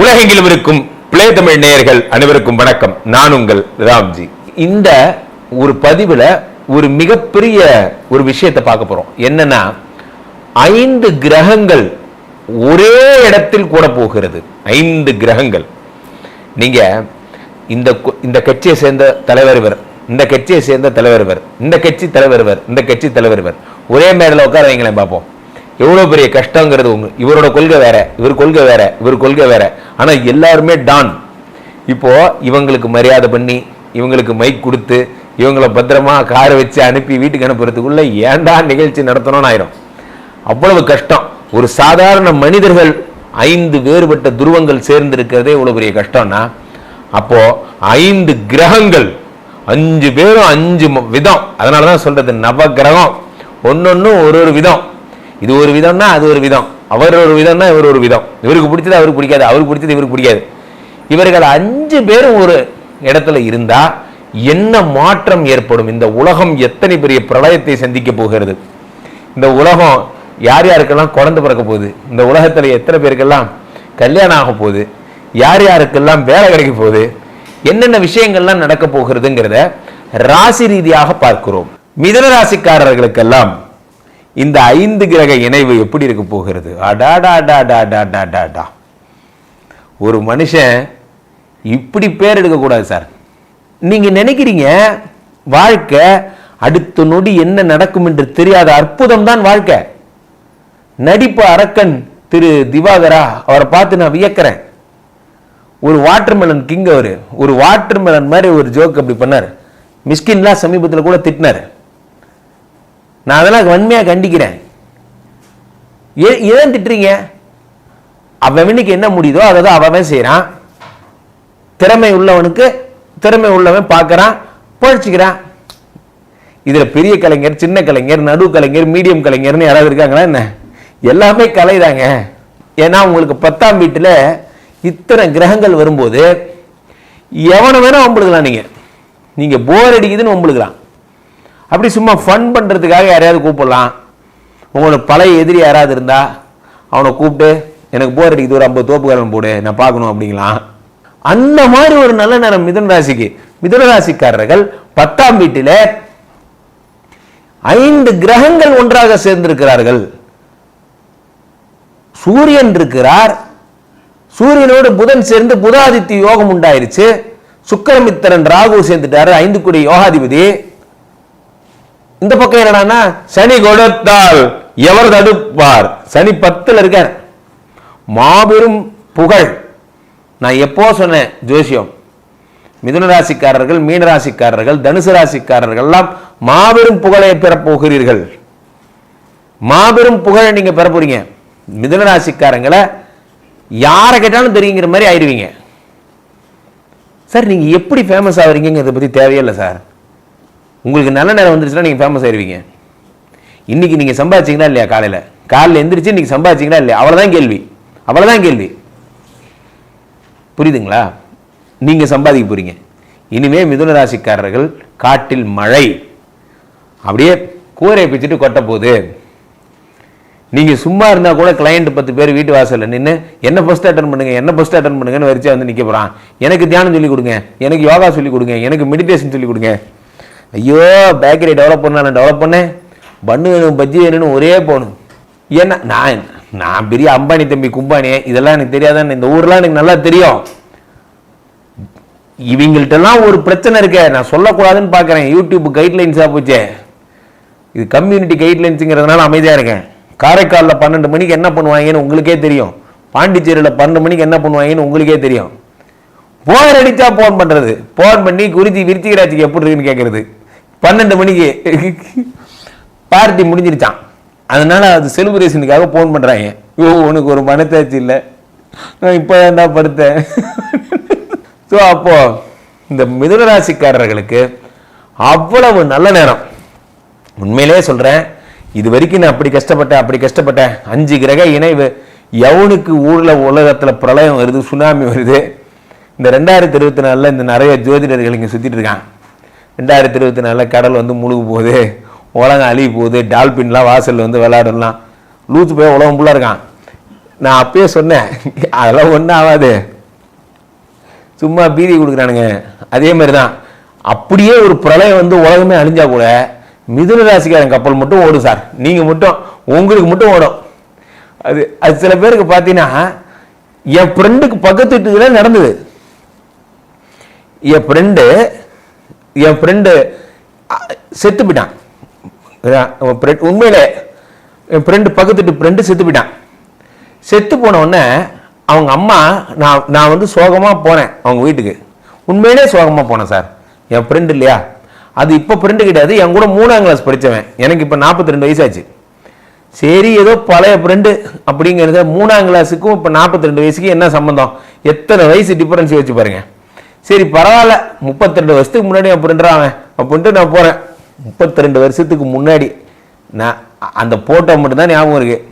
உலகெங்கிலும் இருக்கும் பிளே தமிழ் நேயர்கள் அனைவருக்கும் வணக்கம். நான் உங்கள் ராம்ஜி. இந்த ஒரு பதிவுல ஒரு மிகப்பெரிய ஒரு விஷயத்தை பார்க்க போறோம். என்னன்னா ஐந்து கிரகங்கள் ஒரே இடத்தில் கூட போகிறது. ஐந்து கிரகங்கள். நீங்க இந்த இந்த கட்சியை சேர்ந்த தலைவர் இவர் இந்த கட்சியை சேர்ந்த தலைவர் இவர் இந்த கட்சி தலைவர் இவர் இந்த கட்சி தலைவர் இவர். ஒரே மேடையில் உட்கார வைங்களேன் பார்ப்போம் எவ்வளோ பெரிய கஷ்டங்கிறது உங்க இவரோட கொள்கை வேற இவர் கொள்கை வேற இவர் கொள்கை வேற. ஆனால் எல்லாருமே டான். இப்போ இவங்களுக்கு மரியாதை பண்ணி இவங்களுக்கு மைக் கொடுத்து இவங்களை பத்திரமா காரை வச்சு அனுப்பி வீட்டுக்கு அனுப்புறதுக்குள்ள ஏன்டா நிகழ்ச்சி நடத்தணும்னு ஆயிரும். அவ்வளவு கஷ்டம். ஒரு சாதாரண மனிதர்கள் ஐந்து வேறுபட்ட துருவங்கள் சேர்ந்து இருக்கிறதே இவ்வளோ பெரிய கஷ்டம்னா அப்போ ஐந்து கிரகங்கள் அஞ்சு பேரும் அஞ்சு விதம். அதனால தான் சொல்றது நவ கிரகம். ஒன்னொன்னும் ஒரு ஒரு விதம். இது ஒரு விதம்னா அது ஒரு விதம். அவர் ஒரு விதம்னா இவர் ஒரு விதம். இவருக்கு பிடிச்சது அவருக்கு பிடிக்காது. அவருக்கு பிடிச்சது இவருக்கு பிடிக்காது. இவர்கள் அஞ்சு பேரும் ஒரு இடத்துல இருந்தா என்ன மாற்றம் ஏற்படும்? இந்த உலகம் எத்தனை பெரிய பிரளயத்தை சந்திக்க போகிறது? இந்த உலகம் யார் யாருக்கெல்லாம் குழந்தை பிறக்க போகுது? இந்த உலகத்தில் எத்தனை பேருக்கெல்லாம் கல்யாணம் ஆக போகுது? யார் யாருக்கெல்லாம் வேலை கிடைக்க போகுது? என்னென்ன விஷயங்கள்லாம் நடக்க போகிறதுங்கிறத ராசி ரீதியாக பார்க்கிறோம். மிதன ராசிக்காரர்களுக்கெல்லாம் இந்த ஐந்து கிரக இணைவு எப்படி இருக்க போகிறது? அடாடாடாடாடாடாடா ஒரு மனுஷன் இப்படி பேர் எடுக்கக்கூடாது சார். நீங்கள் நினைக்கிறீங்க வாழ்க்கை அடுத்த நொடி என்ன நடக்கும் என்று தெரியாத அற்புதம் தான் வாழ்க்கை. நடிப்பு அரக்கன் திரு திவாகரா அவரை பார்த்து நான் வியக்கிறேன். ஒரு வாட்டர்மெலன் கிங் அவர். ஒரு வாட்டர்மெலன் மாதிரி ஒரு ஜோக் அப்படி பண்ணார். மிஸ்கின்லாம் சமீபத்தில் கூட திட்டினார். நான் அதெல்லாம் வன்மையாக கண்டிக்கிறேன். ஏ- ஏன் திட்டுறீங்க? அவனுக்கு என்ன முடியுதோ அதை தான் அவன் செய்கிறான் திறமை உள்ளவனுக்கு திறமை உள்ளவன் பார்க்குறான் பழிச்சிக்கிறான். இதுல பெரிய கலைஞர் சின்ன கலைஞர் நடு கலைஞர் மீடியம் கலைஞர்னு யாராவது இருக்காங்களா என்ன? எல்லாமே கலைதாங்க. ஏன்னா உங்களுக்கு பத்தாம் வீட்டுல இத்தனை கிரகங்கள் வரும்போது எவனை வேணா வம்புழுக்கலாம் நீங்க. நீங்க போர் அடிக்குதுன்னு வம்புழுக்கலாம். அப்படி சும்மா ஃபன் பண்ணுறதுக்காக யாரையாவது கூப்பிடலாம். உங்களோட பழைய எதிரி யாராவது இருந்தால் அவனை கூப்பிட்டு எனக்கு போர் அடிக்குது ஒரு ஐம்பது தோப்புக்காரன் போடு நான் பார்க்கணும் அப்படிங்களாம் அந்த மாதிரி ஒரு நல்ல நேரம் மிதன ராசிக்கு. மிதன ராசிக்காரர்கள் பத்தாம் வீட்டில் ஐந்து கிரகங்கள் ஒன்றாக சேர்ந்திருக்கிறார்கள். சூரியன் இருக்கிறார். சூரியனோடு புதன் சேர்ந்து புதாதித்ய யோகம் உண்டாயிருச்சு. சுக்கரமித்திரன் ராகு சேர்ந்துட்டாரு ஐந்து குடி யோகாதிபதி. இந்த பக்கம் என்னடான்னா சனி கொடுத்தால் எவர் தடுப்பார் சனி பத்தில் இருக்கார். மாபெரும் புகழ். நான் எப்போ சொன்னேன் ஜோசியம்? மிதுன ராசிக்காரர்கள் மீன ராசிக்காரர்கள் தனுசு ராசிக்காரர்கள் எல்லாம் மாபெரும் புகழை பெறப்போகிறீர்கள் மாபெரும் புகழை நீங்கள் பெற போறீங்க. மிதுன ராசிக்காரங்களை யாரை கேட்டாலும் தெரியுங்கிற மாதிரி ஆயிடுவீங்க. சார் நீங்கள் எப்படி ஃபேமஸ் ஆகிறீங்கிறத பற்றி தேவையில்லை சார். உங்களுக்கு நல்ல நேரம் வந்துருச்சுன்னா நீங்கள் ஃபேமஸ் ஆயிடுவீங்க இன்னைக்கு நீங்கள் சம்பாதிச்சிங்களா இல்லையா காலையில்? காலையில் எந்திரிச்சு இன்றைக்கி சம்பாதிச்சிங்களா இல்லையா? அவ்வளோதான் கேள்வி. அவ்வளோதான் கேள்வி. புரியுதுங்களா? நீங்கள் சம்பாதிக்க போகிறீங்க இனிமே மிதுன ராசிக்காரர்கள் காட்டில் மழை. அப்படியே கூரை பிச்சுட்டு கொட்ட போகுது. நீங்கள் சும்மா இருந்தால் கூட கிளையண்ட் பத்து பேர் வீட்டு வாசலில் நின்று என்ன ஃபஸ்ட் அட்டன் பண்ணுங்க என்ன ஃபஸ்ட் அட்டன் பண்ணுங்கன்னு வரிச்சா வந்து நிற்க போகிறான் எனக்கு தியானம் சொல்லிக் கொடுங்க எனக்கு யோகா சொல்லிக் கொடுங்க எனக்கு மெடிடேஷன் சொல்லிக் கொடுங்க. ஐயோ பேக்கரி டெவலப் பண்ண நான் டெவலப் பண்ணேன் பண்ணு வேணும் பஜ்ஜி வேணும்னு ஒரே போகணும் ஏன்னா நான் நான் பெரிய அம்பானி தம்பி கும்பானி இதெல்லாம் எனக்கு தெரியாதான்? இந்த ஊர்லாம் எனக்கு நல்லா தெரியும். இவங்கள்ட்டெல்லாம் ஒரு பிரச்சனை இருக்கே. நான் சொல்லக்கூடாதுன்னு பார்க்குறேன். யூடியூப் கைட்லைன்ஸாக போச்சே. இது கம்யூனிட்டி கைட்லைன்ஸுங்கிறதுனால அமைதியாக இருக்கேன். காரைக்காலில் பன்னெண்டு மணிக்கு என்ன பண்ணுவாங்கன்னு உங்களுக்கே தெரியும். பாண்டிச்சேரியில் பன்னெண்டு மணிக்கு என்ன பண்ணுவாங்கன்னு உங்களுக்கே தெரியும். போன் அடித்தா ஃபோன் பண்ணுறது போன் பண்ணி குறிச்சி விருச்சிகராட்சிக்கு எப்படி இருக்குன்னு கேட்குறது பன்னெண்டு மணிக்கு. பார்ட்டி முடிஞ்சிருச்சான் அதனால அது செலிப்ரேஷனுக்காக போன் பண்றாங்க. ஐயோ உனக்கு ஒரு மனத்தாச்சு இல்லை. நான் இப்போ என்ன படுத்தேன்? ஸோ அப்போ இந்த மிதுனராசிக்காரர்களுக்கு அவ்வளவு நல்ல நேரம். உண்மையிலே சொல்கிறேன் இது வரைக்கும் நான் அப்படி கஷ்டப்பட்டேன் அப்படி கஷ்டப்பட்டேன். அஞ்சு கிரக இணைவு எவனுக்கு ஊரில் உலகத்தில் பிரளயம் வருது சுனாமி வருது. இந்த ரெண்டாயிரத்தி இருபத்தி நாலில் இந்த நிறைய ஜோதிடர்கள் இங்கே சுற்றிட்டு இருக்கான் ரெண்டாயிரத்தி இருபத்தி நாலில் கடல் வந்து முழுகு போகுது உலகம் அழிய போகுது டால்பின்லாம் வாசலில் வந்து விளையாடலாம். லூத்து போய் உலகம் ஃபுல்லாக இருக்கான். நான் அப்பயே சொன்னேன் அதெல்லாம் ஒன்றும் ஆகாது. சும்மா பீதி கொடுக்குறானுங்க. அதே மாதிரி தான் அப்படியே ஒரு பிரளயம் வந்து உலகமே அழிஞ்சா கூட மிதுன ராசிக்காரன் கப்பல் மட்டும் ஓடும் சார். நீங்கள் மட்டும் உங்களுக்கு மட்டும் ஓடும். அது அது சில பேருக்கு பார்த்தீங்கன்னா என் ஃப்ரெண்டுக்கு பக்கத்து வீட்டுல நடந்தது. என் ஃப்ரெண்டு என் ஃப்ரெண்டு செத்து போயிட்டான். இதான், உண்மையிலே என் ஃப்ரெண்டு பக்கத்து வீட்டு ஃப்ரெண்டு செத்து போயிட்டான். செத்து போனவுடனே அவங்க அம்மா நான் நான் வந்து சோகமாக போனேன் அவங்க வீட்டுக்கு. உண்மையிலே சோகமாக போனேன் சார். என் ஃப்ரெண்டு இல்லையா? அது இப்போ ஃப்ரெண்டு கிடையாது. என் கூட மூணாம் கிளாஸ் படித்தவன் எனக்கு இப்போ நாற்பத்தி ரெண்டு வயசாச்சு. சரி ஏதோ பழைய ஃப்ரெண்டு அப்படிங்கிறத மூணாம் கிளாஸுக்கும் இப்போ நாற்பத்தி ரெண்டு வயசுக்கு என்ன சம்மந்தம் எத்தனை வயசு டிஃப்ரென்ஸ் வச்சு பாருங்கள் சரி பரவாயில்ல. முப்பத்தி ரெண்டு வருஷத்துக்கு முன்னாடி அப்படின்றான் அவன் அப்படின்ட்டு நான் போகிறேன் முப்பத்தி ரெண்டு வருஷத்துக்கு முன்னாடி நான் அந்த போட்டோ மட்டும்தான் ஞாபகம் இருக்குது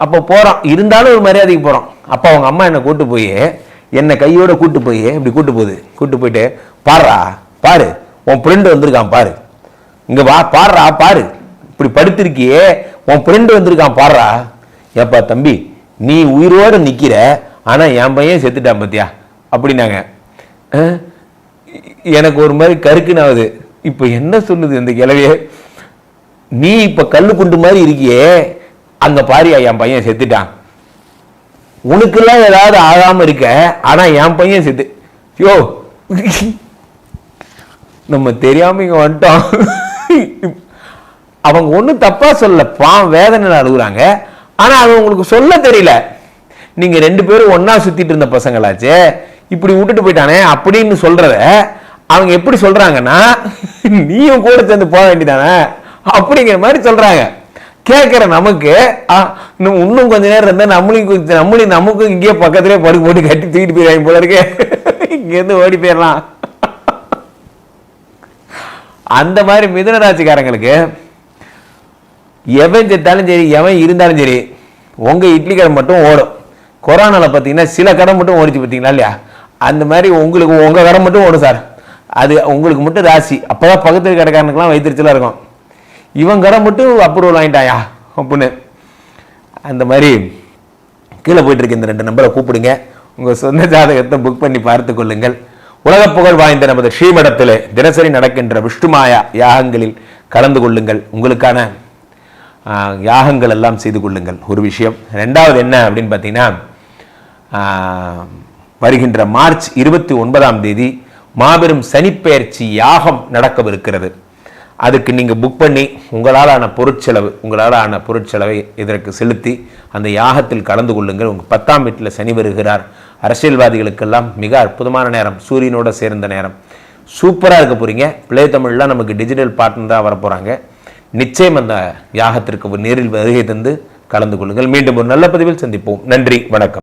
அப்போ போகிறோம் இருந்தாலும் ஒரு மரியாதைக்கு போகிறோம் அப்போ அவங்க அம்மா என்னை கூட்டு போய் என்னை கையோட கூட்டு போய் இப்படி கூட்டு போகுது. கூட்டு போயிட்டு பாடுறா பாரு. உன் ஃப்ரெண்டு வந்திருக்கான் பாரு. இங்கே வா பாடுறா பாரு. இப்படி படுத்திருக்கியே. உன் ஃப்ரெண்டு வந்திருக்கான் பாடுறா ஏப்பா தம்பி நீ உயிரோட நிற்கிற ஆனால் என் பையன் செத்துட்டான் பத்தியா? அப்படின்னாங்க. எனக்கு ஒரு மாதிரி கருக்குன்னு ஆகுது என்ன சொல்லுது இந்த கிழவியே? நீ இப்போ கல்லு குண்டு மாதிரி இருக்கியே அந்த பாரியா என் பையன் செத்துட்டான். உனக்கெல்லாம் ஏதாவது ஆகாமல் இருக்க ஆனால் என் பையன் செத்து. யோ. நம்ம தெரியாம இங்கே வந்துட்டோம். அவங்க ஒன்றும் தப்பாக சொல்ல பாவம் வேதனையில் அழுகுறாங்க. ஆனால் அது உங்களுக்கு சொல்ல தெரியல. நீங்கள் ரெண்டு பேரும் ஒன்றா சுற்றிட்டு இருந்த பசங்களாச்சே. இப்படி விட்டுட்டு போயிட்டானே அப்படின்னு சொல்றத அவங்க எப்படி சொல்றாங்கன்னா நீயும் கூட சேர்ந்து போக வேண்டியதானே அப்படிங்கிற மாதிரி சொல்றாங்க. கேட்குற நமக்கு ஆ, இன்னும் இன்னும் கொஞ்ச நேரம் இருந்தால் நம்மளையும் கொஞ்சம் நம்மளையும் நமக்கும் இங்கேயே பக்கத்துலேயே படுக்க போட்டு கட்டி தூக்கிட்டு போயிடுவாங்க போல இருக்கே. இங்கேருந்து ஓடி போயிடலாம். அந்த மாதிரி மிதனராட்சிக்காரங்களுக்கு எவன் செத்தாலும் சரி எவன் இருந்தாலும் சரி உங்கள் இட்லி கடை மட்டும் ஓடும். கொரோனாவில் பார்த்தீங்கன்னா சில கடை மட்டும் ஓடிச்சு பார்த்தீங்களா இல்லையா? அந்த மாதிரி உங்களுக்கு உங்கள் கடை மட்டும் ஓடும் சார். அது உங்களுக்கு மட்டும் ராசி. அப்பதான் பக்கத்து கடைக்காரனுக்குலாம் வைத்திருச்சலாக இருக்கும். இவன் கடை மட்டும் அப்ரூவல் வாங்கிட்டாயா? அப்படின்னு. அந்த மாதிரி கீழே போயிட்டு இருக்க இந்த ரெண்டு நம்பரை கூப்பிடுங்க. உங்கள் சொந்த ஜாதகத்தை புக் பண்ணி பார்த்து கொள்ளுங்கள். உலக புகழ் வாய்ந்த நமது ஸ்ரீமடத்தில் தினசரி நடக்கின்ற விஷ்ணுமாயா யாகங்களில் கலந்து கொள்ளுங்கள். உங்களுக்கான யாகங்கள் எல்லாம் செய்து கொள்ளுங்கள். ஒரு விஷயம். ரெண்டாவது என்ன அப்படின்னு பார்த்தீங்கன்னா வருகின்ற மார்ச் இருபத்தி ஒன்பதாம் தேதி மாபெரும் சனிப்பெயர்ச்சி யாகம் நடக்கவிருக்கிறது. அதுக்கு நீங்கள் புக் பண்ணி உங்களால் ஆன பொருட்செலவு உங்களால் ஆன பொருட்செலவை இதற்கு செலுத்தி அந்த யாகத்தில் கலந்து கொள்ளுங்கள். உங்கள் பத்தாம் வீட்டில் சனி வருகிறார். அரசியல்வாதிகளுக்கெல்லாம் மிக அற்புதமான நேரம். சூரியனோட சேர்ந்த நேரம். சூப்பராக இருக்க போகிறீங்க பிளே தமிழ்லாம் நமக்கு டிஜிட்டல் பார்ட்னர் தான் வரப்போகிறாங்க நிச்சயம் அந்த யாகத்திற்கு நேரில் வருகை தந்து கலந்து கொள்ளுங்கள். மீண்டும் ஒரு நல்ல பதிவில் சந்திப்போம். நன்றி. வணக்கம்.